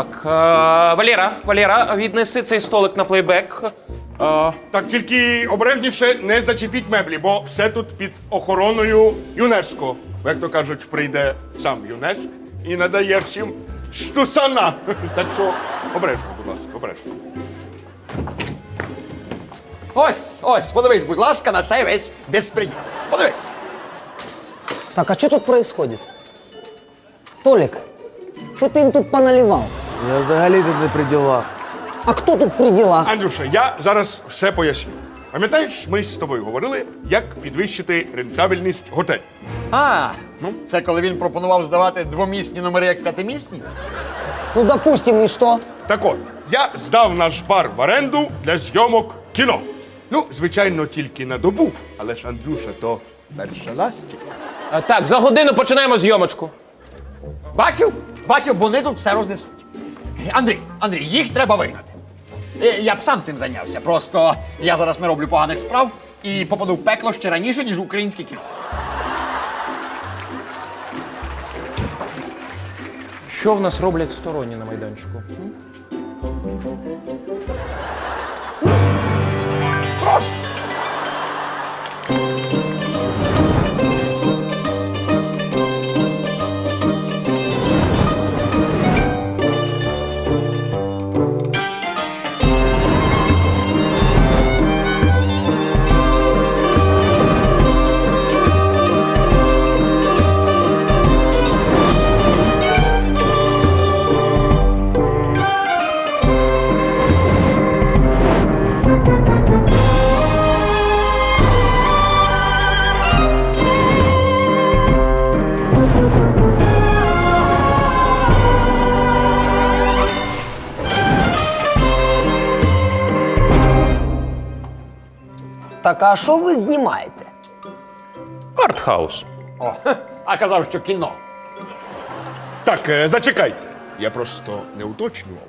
Так, е, Валера, Валера, віднеси цей столик на плейбек. Е, Так, тільки обережніше не зачепіть меблі, бо все тут під охороною ЮНЕСКО. Як то кажуть, прийде сам ЮНЕСК і надає всім стусана. Так що обережно, будь ласка, обережно. Ось, ось, подивись, будь ласка, на цей весь безпреділ. Подивись. Так, а что тут происходит? Толик, что ты им тут поналивал? Я взагалі тут не при ділах. А кто тут при делах? Андрюша, я зараз все поясню. Пам'ятаєш, ми з тобою говорили, як підвищити рентабельність готелю. А, ну, це коли він пропонував здавати двомісні номери як п'ятимісні? Ну, допустим, и что? Так от, я здав наш бар в оренду для зйомок кіно. Ну, звичайно, тільки на добу, але ж Андрюша, то перша ластівка. так, за годину починаємо зйомочку. Бачив? Бачив, вони тут все рознесуть. Андрій, Андрій, їх треба вигнати. Е, Я б сам цим зайнявся. Просто я зараз не роблю поганих справ і попаду в пекло ще раніше, ніж українське кіно. Що в нас роблять сторонні на майданчику? Так, а что вы снимаете? Артхаус. О, а казав, що кіно. Так, е, зачекайте. Я просто не уточнював.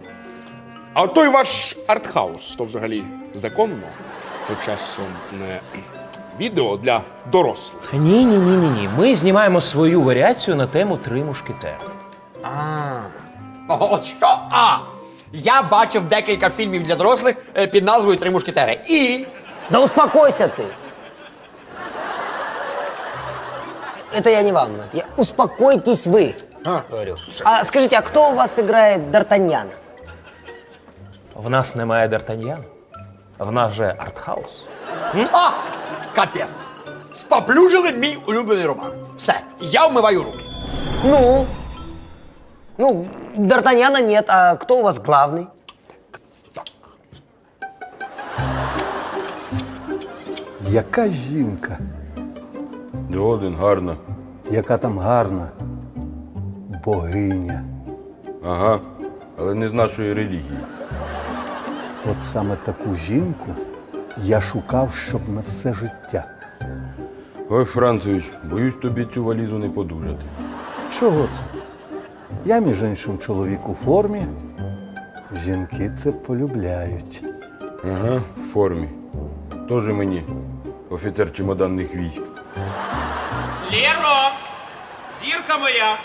А той ваш артхаус, то взагалі законно, то часом не відео для дорослих. Ні, ні, ні, ні, ні. Ми знімаємо свою варіацію на тему Три мушкетери. О, От що? А! Я бачив декілька фільмів для дорослих е, під назвою Три мушкетери. І. Да успокойся ты. Это я не вам. Я... Успокойтесь вы, говорю. А скажите, а кто у вас играет Д'Артаньяна? В нас немає Д'Артаньяна. В нас же артхаус. А! Капець! Споплюжили мій улюблений роман. Все, я вмиваю руки. Ну? Ну, Д'Артаньяна нет, а кто у вас главный? Яка жінка? Згоден, гарно. Яка там гарна богиня. Ага. Але не з нашої релігії. От саме таку жінку я шукав, щоб на все життя. Ой, Францевич, боюсь тобі цю валізу не подужати. Чого це? Я, між іншим, чоловік у формі. Жінки це полюбляють. Ага, в формі. Тоже мені, офіцер чемоданних військ. Лєро! Зірка моя!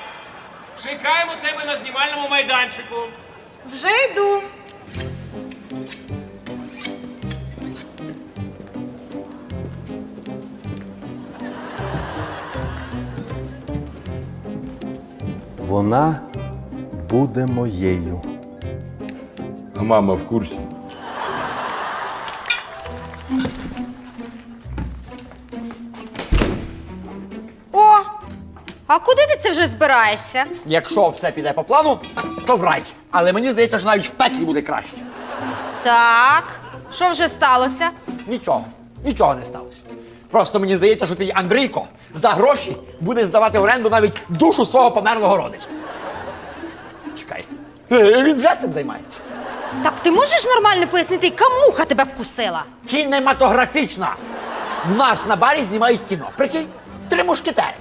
Чекаємо тебе на знімальному майданчику. Вже йду. Вона буде моєю. А мама в курсі. А куди ти це вже збираєшся? Якщо все піде по плану, то в рай. Але мені здається, що навіть в пеклі буде краще. Так. Що вже сталося? Нічого, нічого не сталося. Просто мені здається, що твій Андрійко за гроші буде здавати в оренду навіть душу свого померлого родича. Чекай. Е, Він вже цим займається. Так ти можеш нормально пояснити, яка муха тебе вкусила? Кінематографічна. В нас на барі знімають кіно. Прикинь, три мушкетери.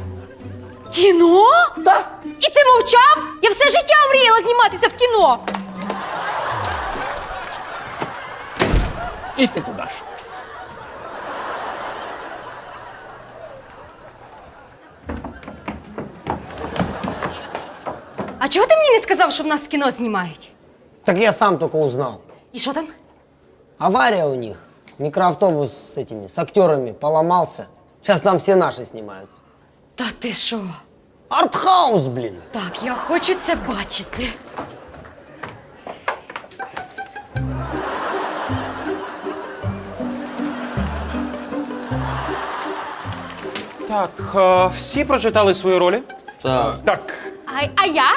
Кіно? Так? І ти мовчав? Я все життя мріяла зніматися в кіно. І ти туди ж. А чого ти мені не сказав? казав, що в нас кіно знімають. Так я сам только узнал. І що там? Авария у них. Микроавтобус с этими, с актерами поломался. Сейчас там все наши снимают. Та ти що? Артхаус, блин. Так, я хочу це бачити. Так, е, всі прочитали свої ролі. Так, А, а я?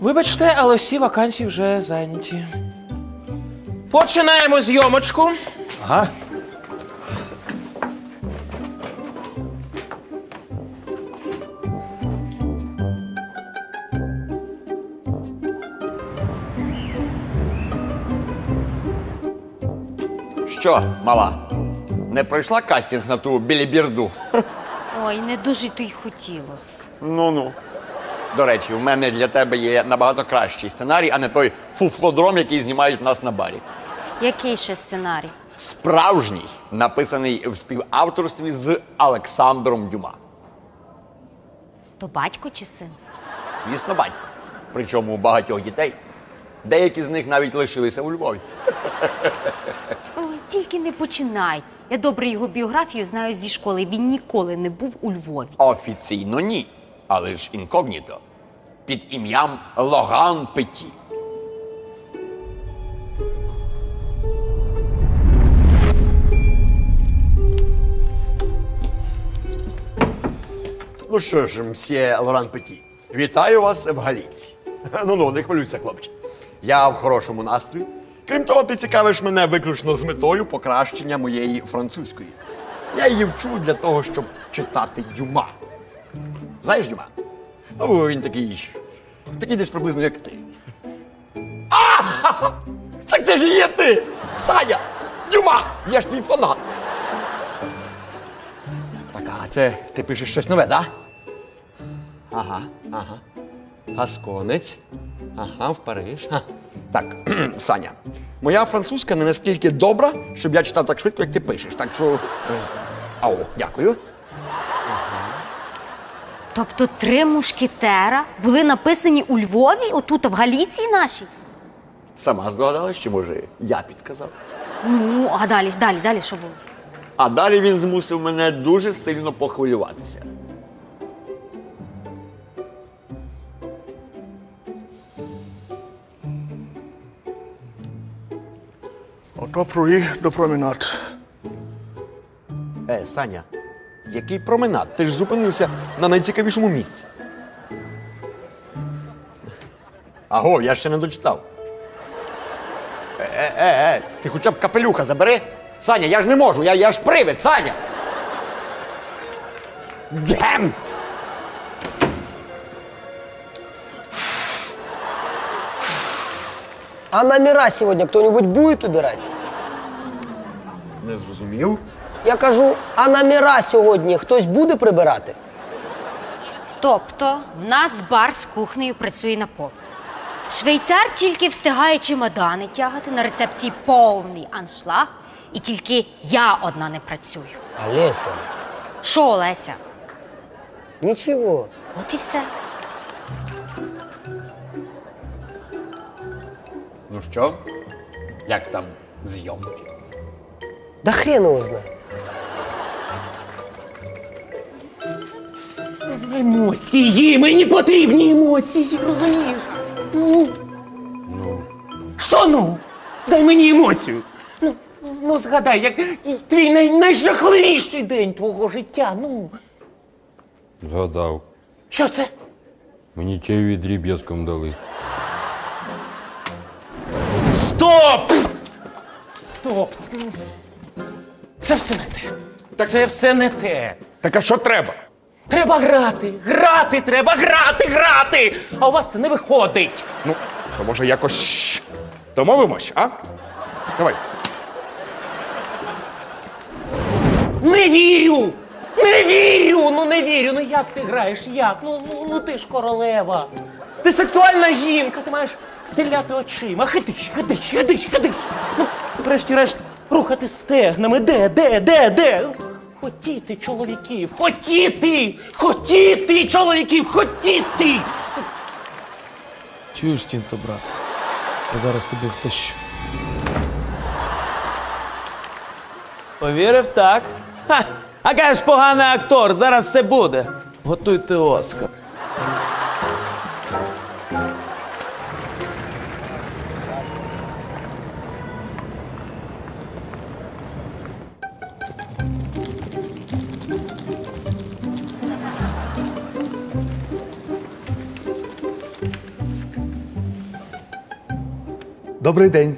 Вибачте, але всі вакансії вже зайняті. Починаємо зйомочку. Ага. Що, мала? Не пройшла кастинг на ту білібірду? Ой, не дуже то й хотілося. Ну-ну. До речі, у мене для тебе є набагато кращий сценарій, а не той фуфлодром, який знімають в нас на барі. Який ще сценарій? Справжній, написаний в співавторстві з Олександром Дюма. То батько чи син? Звісно, батько. Причому у багатьох дітей. Деякі з них навіть лишилися у Львові. Тільки не починай. Я добре його біографію знаю зі школи. Він ніколи не був у Львові. Офіційно ні, але ж інкогніто. Під ім'ям Логан Петі. Ну що ж, мсьє Лоран Петі, вітаю вас в Галіці. Ну ну, не хвилюйся, хлопче. Я в хорошому настрої. Крім того, ти цікавиш мене виключно з метою покращення моєї французької. Я її вчу для того, щоб читати Дюма. Знаєш Дюма? Ну, він такий. Такий десь приблизно, як ти. А! Так це ж є ти! Саня! Дюма! Я ж твій фанат. Так, а це ти пишеш щось нове? Да? Ага, ага. Гасконець. Ага, в Париж. Ха. Так, Саня, моя французька не наскільки добра, щоб я читав так швидко, як ти пишеш. Так що. е, Ау, дякую. Тобто три мушкетера були написані у Львові, отут, в Галіції нашій? Сама здогадалась, чи може я підказав? Ну, а далі, далі, далі що було? А далі він змусив мене дуже сильно похвилюватися. Ото до променад. Е, Саня, який променад? Ти ж зупинився на найцікавішому місці. Аго, я ще не дочитав. Е, е, е, е, ти хоча б капелюха забери. Саня, я ж не можу, я, я ж привид, Саня. Дем! А номера сегодня кто-нибудь будет убирать? Зрозумів. Я кажу, а номера сьогодні хтось буде прибирати? Тобто, в нас бар з кухнею працює на повну. Швейцар тільки встигає чемодани тягати на рецепції повний аншлаг, і тільки я одна не працюю. Олеся, Що, Олеся? нічого. От і все. Ну що? Як там зйомки? Да хрен его знает. Емоції, мені потрібні емоції, розумієш? Ну. Що ну? Дай мені емоцію. Ну, ну згадай, як твій най, найжахливіший день твого життя. Ну, Згадав. що це? Мені чайові дріб'язком дали. Стоп! Стоп! Це все не те. Це все не те. Так а що треба? Треба грати, грати, треба грати, грати! А у вас це не виходить. Ну, то може якось домовимось, а? Давай. Не вірю! Не вірю! Ну не вірю! Ну як ти граєш? Як? Ну, ну, ну ти ж королева. Ти сексуальна жінка, ти маєш стріляти очима. Хидиш, хидиш, хидиш, хидиш. Ну, врешті-решт, рухати стегнами. Де, де, де, де? Хотіти чоловіків, хотіти! Хотіти чоловіків, хотіти! Чуєш, Тінтобрас? Я зараз тобі втащу. Повірив так. Ха! А кажеш, поганий актор, зараз все буде. Готуйте Оскар. Добрий день.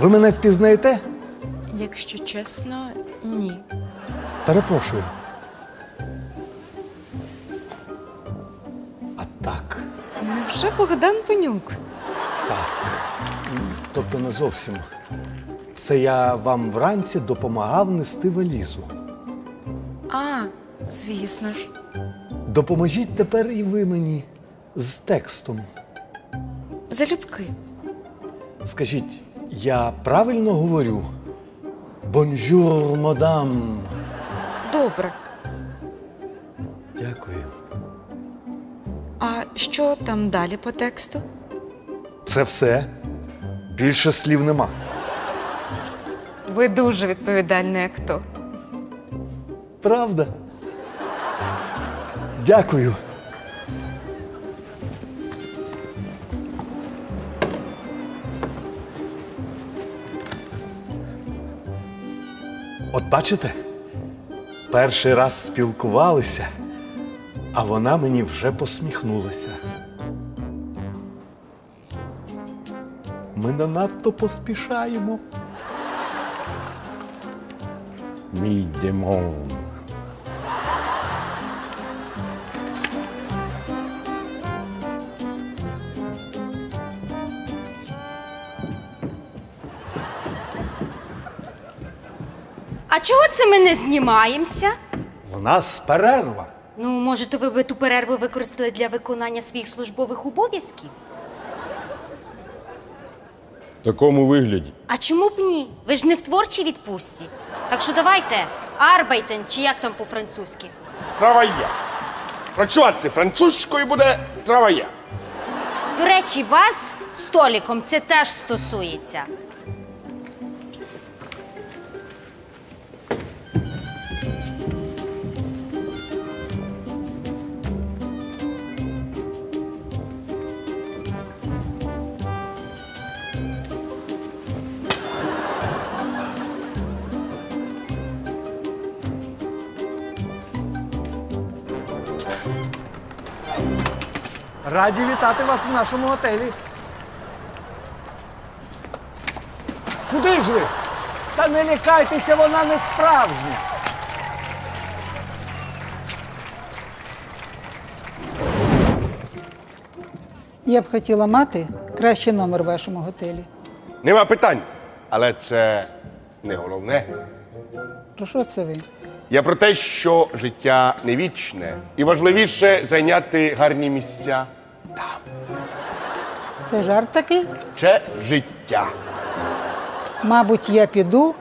Ви мене впізнаєте? Якщо чесно, ні. Перепрошую. А так, Невже Богдан Пенюк? так. Тобто не зовсім. Це я вам вранці допомагав нести валізу. А, звісно ж. Допоможіть тепер і ви мені з текстом. Залюбки. Скажіть, я правильно говорю? Бонжур, мадам. Добре. Дякую. А що там далі по тексту? Це все. Більше слів нема. Ви дуже відповідальний актор. Правда? Дякую. Бачите, перший раз спілкувалися, а вона мені вже посміхнулася. Ми не надто поспішаємо. Мій демон. Чого це ми не знімаємося? В нас перерва. Ну, може, то ви би ту перерву використали для виконання своїх службових обов'язків? В такому вигляді. А чому б ні? Ви ж не в творчій відпустці. Так що давайте, арбайтен, чи як там по-французьки. Траває. Працювати французькою буде траває. До речі, вас з Толіком це теж стосується. Раді вітати вас в нашому готелі. Куди ж ви? Та не лякайтеся, вона не справжня. Я б хотіла мати кращий номер в вашому готелі. Нема питань. Але це не головне. Про що це ви? Я про те, що життя не вічне. І важливіше зайняти гарні місця. там. Це жарт такий? Це життя. Мабуть, я піду,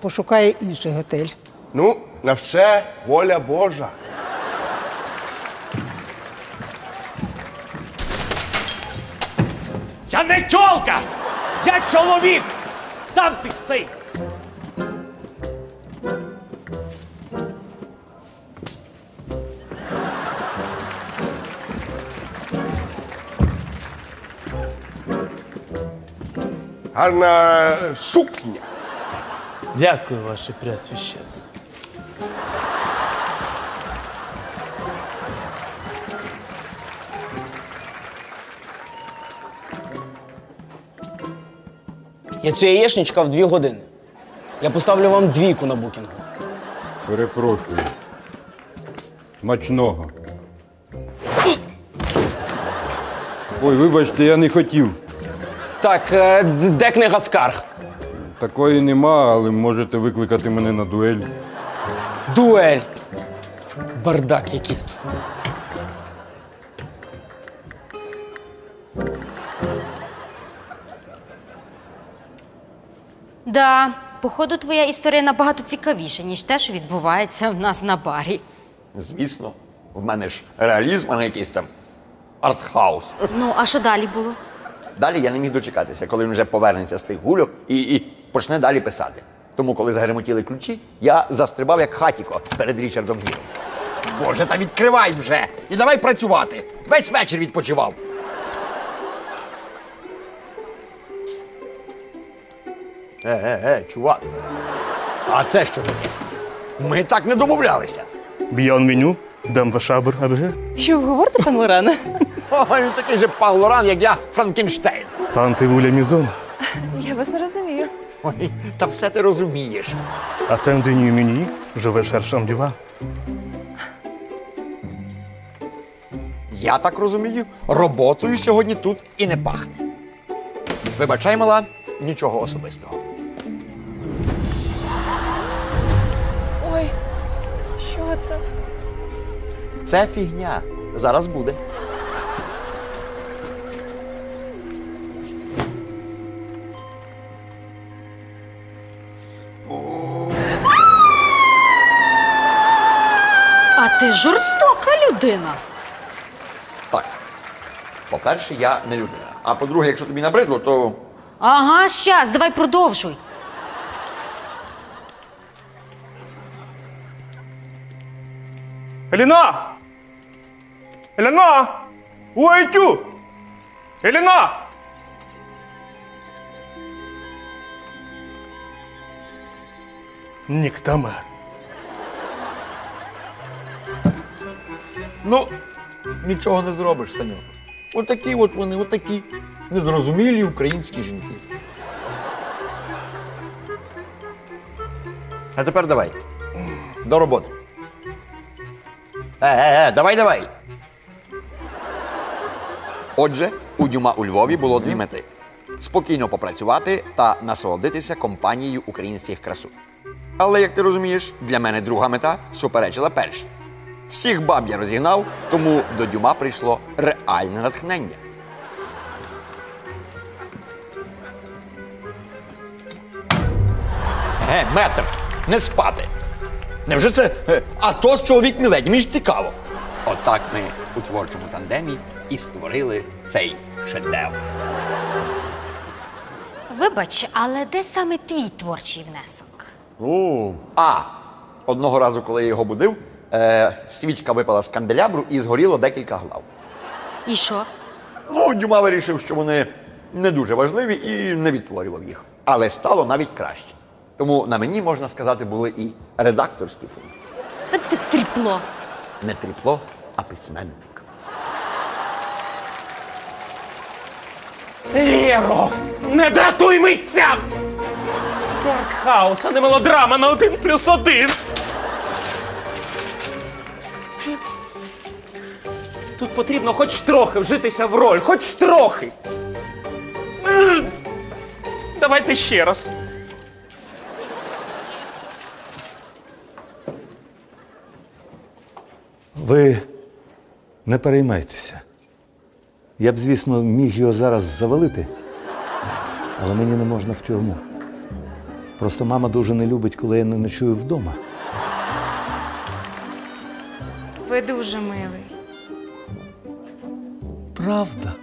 пошукаю інший готель. Ну, на все воля Божа. Я не тьолка! Я чоловік! Сам ти цей! Гарна сукня. Дякую, ваше преосвященство. Я цю яєчню чекав дві години. Я поставлю вам двійку на букінгу. Перепрошую. Смачного. Ой, вибачте, я не хотів. Так, е, де книга скарг? Такої нема, але можете викликати мене на дуель. Дуель. Бардак якийсь. Да, походу, твоя історія набагато цікавіша, ніж те, що відбувається в нас на барі. Звісно, в мене ж реалізм, а не якийсь там артхаус. Ну, а що далі було? Далі я не міг дочекатися, коли він вже повернеться з тих гульок і, і почне далі писати. Тому, коли загремотіли ключі, я застрибав як хатіко перед Річардом Гіром. Боже, та відкривай вже! І давай працювати! Весь вечір відпочивав. Е, е, е, чувак. А це що таке? Ми так не домовлялися. Beyond меню, дам вашабр АБГ. Що ви говорите, пан Лоран? О, він такий же пан Лоран, як я, Франкенштейн. Санти вуля мізон. Я вас не розумію. Ой, та все ти розумієш. Attendez мені, je vais chercher дива. Я так розумію, роботою сьогодні тут і не пахне. Вибачай, мала, нічого особистого. Ой, що це? Це фігня. Зараз буде. Ти жорстока людина. Так. По-перше, я не людина. А по-друге, якщо тобі набридло, то Ага, щас, давай продовжуй. Еліна! Еліна! Уайтю! Еліна! Ніктамер. Ну, нічого не зробиш, Саньок. Отакі от вони, отакі незрозумілі українські жінки. А тепер давай. До роботи. Е, е, е, давай, давай. Отже, у Дюма у Львові було дві мети: спокійно попрацювати та насолодитися компанією українських красу. Але, як ти розумієш, для мене друга мета суперечила першій. Всіх баб я розігнав, тому до Дюма прийшло реальне натхнення. Е, метр, не спати. Невже це е, АТО з чоловік міледі? Мені ж цікаво. Отак ми у творчому тандемі і створили цей шедевр. Вибач, але де саме твій творчий внесок? Ну. А, одного разу, коли я його будив, е, свічка випала з канделябру і згоріло декілька глав. І що? Ну, Дюма вирішив, що вони не дуже важливі і не відтворював їх. Але стало навіть краще. Тому на мені, можна сказати, були і редакторські функції. Ти тріпло. Не тріпло, а письменник. Лєро, не дратуй митця! Це артхаус, а не мелодрама на один плюс один. Тут потрібно хоч трохи вжитися в роль, хоч трохи. Давайте ще раз. Ви не переймайтеся. Я б, звісно, міг його зараз завалити, але мені не можна в тюрму. Просто мама дуже не любить, коли я не ночую вдома. Ви дуже милий. Правда.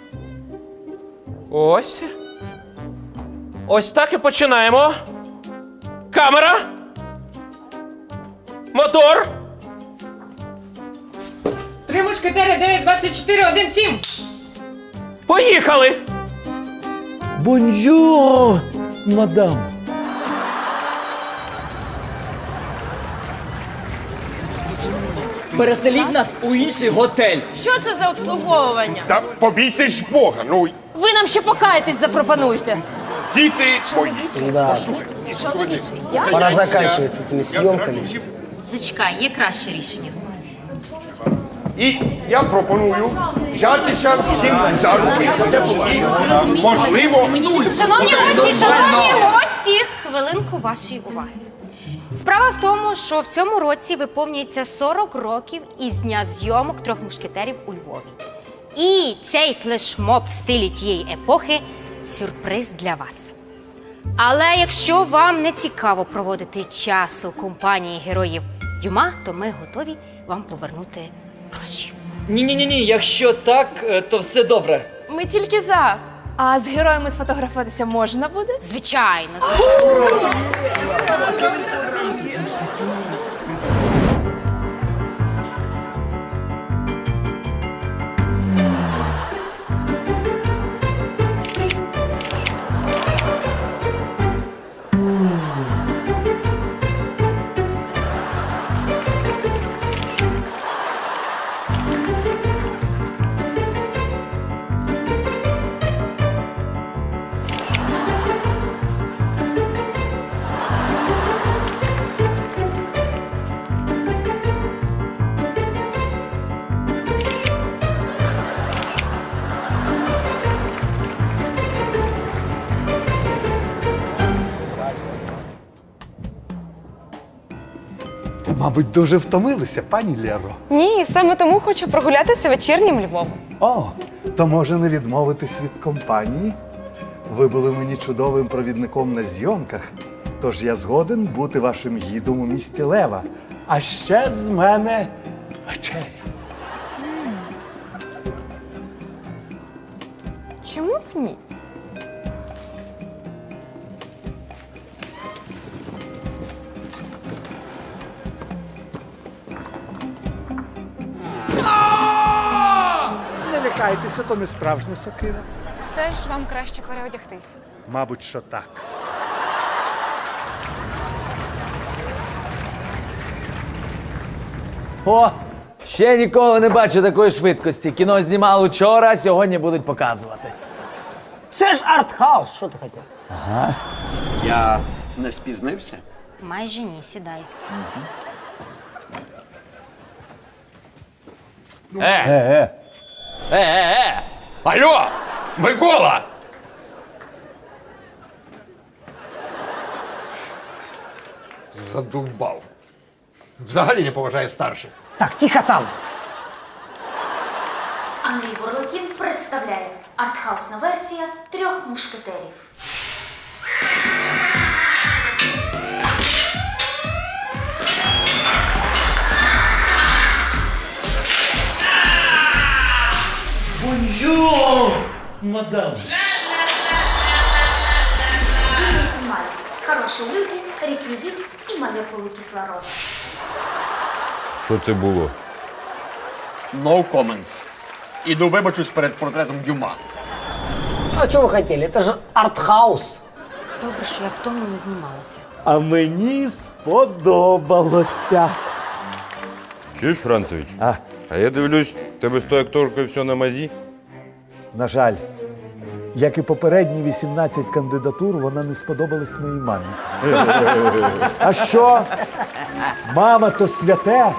Ось. Ось так і починаємо. Камера. Мотор. Три мушкетери 9, 24, 1, 7. Поїхали! Бонжур, мадам. Переселіть нас у інший готель. Що це за обслуговування? Та побійте ж Бога, ну Ви нам ще покаятись запропонуйте. діти мої. Да, пора заканчивать с этими съемками. Зачекай, є краще рішення. І я пропоную взятися всім за руки. І, можливо, Шановні гості, шановні гості, хвилинку вашої уваги. Справа в тому, що в цьому році виповнюється 40 років із дня зйомок трьох мушкетерів у Львові. І цей флешмоб в стилі тієї епохи сюрприз для вас. Але якщо вам не цікаво проводити час у компанії героїв Дюма, то ми готові вам повернути гроші. Ні, ні, ні, ні. Якщо так, е, то все добре. Ми тільки за. А з героями сфотографуватися можна буде? Звичайно, звичайно. Мабуть, дуже втомилися, пані Лєро. Ні, саме тому хочу прогулятися вечірнім Львовом. О, то може не відмовитись від компанії? Ви були мені чудовим провідником на зйомках, тож я згоден бути вашим гідом у місті Лева. А ще з мене вечеря. Чому б ні? Не то не справжня сокира. Все ж вам краще переодягтися. Мабуть, що так. О, ще ніколи не бачу такої швидкості. Кіно знімали вчора, сьогодні будуть показувати. Це ж артхаус, що ти хотів? Я не спізнився. Майже ні, сідай. Е, Е-е. Е-е-е! Алло! Микола! Задовбав. Взагалі не поважає старших. Так, тихо там. Андрій Бурлакін представляє артхаусна версія трьох мушкетерів. Мадам. Снимались «Хорошие люди», «Реквизит» и «Молекулы кислорода». Що це було? No comments. Іду вибачусь перед портретом Дюма. А що ви хотіли? Це ж артхаус. Добре, що я в тому не знімалася. А мені сподобалося. Чуєш, Францевич? А? А я дивлюсь, тебе з тою акторкою все на мазі. На жаль, як і попередні 18 кандидатур, вона не сподобалась моїй мамі. А що? Мама то святе,